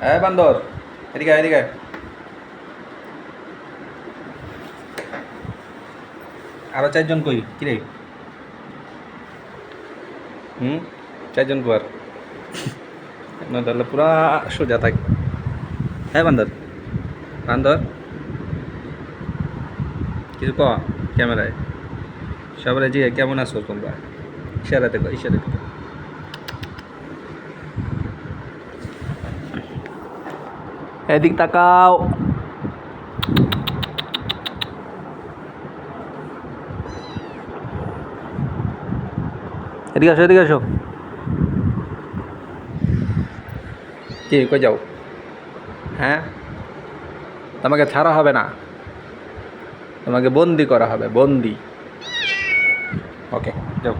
হ্যাঁ বান্দর, এদিকে এদিকে। আরও চারজন কই? কি কিরে? হুম? চারজন পর না, তাহলে পুরা সোজা থাক। হ্যাঁ বান্দর। বান্দর। কিছু ক? ক্যামেরায়। সবাই জি কেমন আছো তোমরা? ইশারাতে কো ইশারাতে এদিক তাকাও এদিকে আসো এদিকে আসো কি, কই যাও? হ্যাঁ? তোমাকে ছাড়া হবে না। তোমাকে বন্দি করা হবে, বন্দি। ওকে যাও।